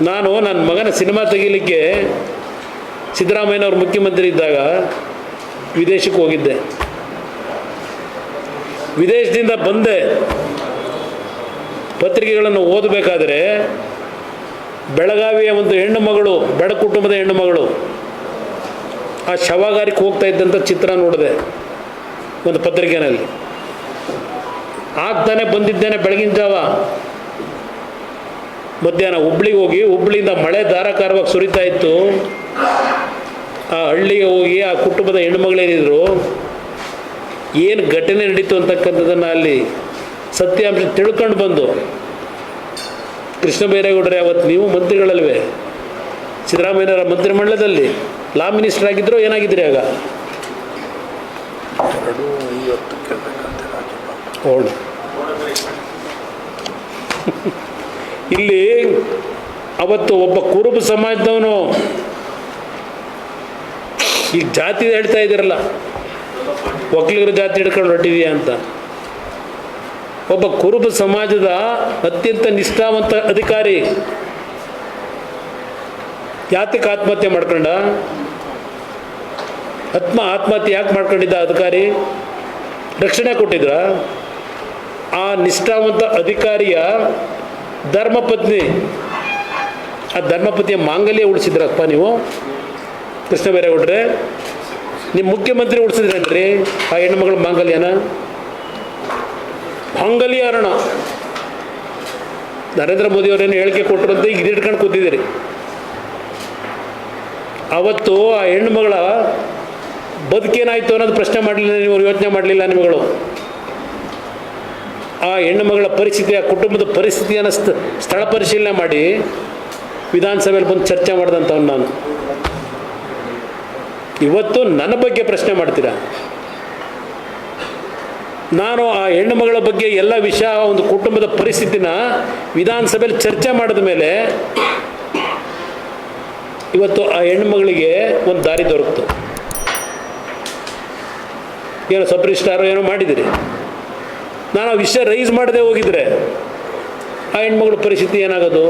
ನಾನು ನನ್ನ ಮಗನ ಸಿನಿಮಾ ತೆಗಿಲಿಕ್ಕೆ ಸಿದ್ದರಾಮಯ್ಯನವ್ರು ಮುಖ್ಯಮಂತ್ರಿ ಇದ್ದಾಗ ವಿದೇಶಕ್ಕೆ ಹೋಗಿದ್ದೆ. ವಿದೇಶದಿಂದ ಬಂದೆ. ಪತ್ರಿಕೆಗಳನ್ನು ಓದಬೇಕಾದ್ರೆ ಬೆಳಗಾವಿಯ ಒಂದು ಹೆಣ್ಣು ಮಗಳು ಬೆಳ ಕುಟುಂಬದ ಹೆಣ್ಣು ಮಗಳು, ಆ ಶವಗಾರಿಕೆ ಹೋಗ್ತಾ ಇದ್ದಂಥ ಚಿತ್ರ ನೋಡಿದೆ ಒಂದು ಪತ್ರಿಕೆನಲ್ಲಿ. ಆಗ್ತಾನೆ ಬಂದಿದ್ದೇನೆ ಬೆಳಗಿನ ಜಾವ. ಮಧ್ಯಾಹ್ನ ಹುಬ್ಳಿಗೆ ಹೋಗಿ ಹುಬ್ಳಿಯಿಂದ ಮಳೆ ಧಾರಾಕಾರವಾಗಿ ಸುರಿತಾ ಇತ್ತು. ಆ ಹಳ್ಳಿಗೆ ಹೋಗಿ ಆ ಕುಟುಂಬದ ಹೆಣ್ಮಗಳೇನಿದ್ರು ಏನು ಘಟನೆ ನಡೀತು ಅಂತಕ್ಕಂಥದ್ದನ್ನು ಅಲ್ಲಿ ಸತ್ಯಾಂಶ ತಿಳ್ಕೊಂಡು ಬಂದು ಕೃಷ್ಣ ಬೈರೇಗೌಡರೇ ಅವತ್ತು ನೀವು ಮಂತ್ರಿಗಳಲ್ವೇ? ಸಿದ್ದರಾಮಯ್ಯನವರ ಮಂತ್ರಿಮಂಡಲದಲ್ಲಿ ಲಾ ಮಿನಿಸ್ಟರ್ ಆಗಿದ್ರು ಏನಾಗಿದ್ರಿ ಆಗ? ಓಲ್ಡ್ ಇಲ್ಲಿ ಅವತ್ತು ಒಬ್ಬ ಕುರುಬ ಸಮಾಜದವನು ಈ ಜಾತಿ ಹೇಳ್ತಾ ಇದ್ದೀರಲ್ಲ, ಒಕ್ಕಲಿಗರ ಜಾತಿ ಹಿಡ್ಕೊಂಡು ಹೊರಟಿದೆಯಾ ಅಂತ. ಒಬ್ಬ ಕುರುಬ ಸಮಾಜದ ಅತ್ಯಂತ ನಿಷ್ಠಾವಂತ ಅಧಿಕಾರಿ ಯಾತಕ್ಕೆ ಆತ್ಮಹತ್ಯೆ ಮಾಡ್ಕೊಂಡ? ಆತ್ಮ ಆತ್ಮಹತ್ಯೆ ಯಾಕೆ ಮಾಡ್ಕೊಂಡಿದ್ದ ಅಧಿಕಾರಿ? ರಕ್ಷಣೆ ಕೊಟ್ಟಿದ್ರ? ಆ ನಿಷ್ಠಾವಂತ ಅಧಿಕಾರಿಯ ಧರ್ಮಪತ್ನಿ. ಆ ಧರ್ಮಪತಿಯ ಮಾಂಗಲ್ಯ ಉಳಿಸಿದ್ರಪ್ಪ ನೀವು? ಕೃಷ್ಣ ಬೈರೇಗೌಡ್ರೆ ನಿಮ್ಮ ಮುಖ್ಯಮಂತ್ರಿ ಉಳಿಸಿದ್ರೇನ್ರಿ ಆ ಹೆಣ್ಣುಮಗಳ ಮಾಂಗಲ್ಯನ? ಮಾಂಗಲ್ಯ ಅರಣ ನರೇಂದ್ರ ಮೋದಿ ಅವರೇನು ಹೇಳಿಕೆ ಕೊಟ್ಟರು ಅಂತ ಈಗ ಇದಿಟ್ಕೊಂಡು ಕೂತಿದ್ದೀರಿ. ಅವತ್ತು ಆ ಹೆಣ್ಣುಮಗಳ ಬದುಕೇನಾಯಿತು ಅನ್ನೋದು ಪ್ರಶ್ನೆ ಮಾಡಲಿಲ್ಲ, ನೀವು ಯೋಚನೆ ಮಾಡಲಿಲ್ಲ ನಿಮ್ಮಗಳು ಆ ಹೆಣ್ಣು ಮಗಳ ಪರಿಸ್ಥಿತಿ, ಆ ಕುಟುಂಬದ ಪರಿಸ್ಥಿತಿಯನ್ನು ಸ್ಥ ಸ್ಥಳ ಪರಿಶೀಲನೆ ಮಾಡಿ ವಿಧಾನಸಭೆಯಲ್ಲಿ ಬಂದು ಚರ್ಚೆ ಮಾಡಿದಂಥವ್ನು ನಾನು. ಇವತ್ತು ನನ್ನ ಬಗ್ಗೆ ಪ್ರಶ್ನೆ ಮಾಡ್ತೀರಾ? ನಾನು ಆ ಹೆಣ್ಣು ಮಗಳ ಬಗ್ಗೆ ಎಲ್ಲ ವಿಷಯ ಒಂದು ಕುಟುಂಬದ ಪರಿಸ್ಥಿತಿನ ವಿಧಾನಸಭೆಯಲ್ಲಿ ಚರ್ಚೆ ಮಾಡಿದ ಮೇಲೆ ಇವತ್ತು ಆ ಹೆಣ್ಣು ಮಗಳಿಗೆ ಒಂದು ದಾರಿ ದೊರಕಿತು. ಏನೋ ಸಬ್ ಏನೋ ಮಾಡಿದಿರಿ. ನಾನು ಆ ವಿಷಯ ರೈಸ್ ಮಾಡದೆ ಹೋಗಿದ್ರೆ ಆ ಹೆಣ್ಮಗಳ ಪರಿಸ್ಥಿತಿ ಏನಾಗೋದು?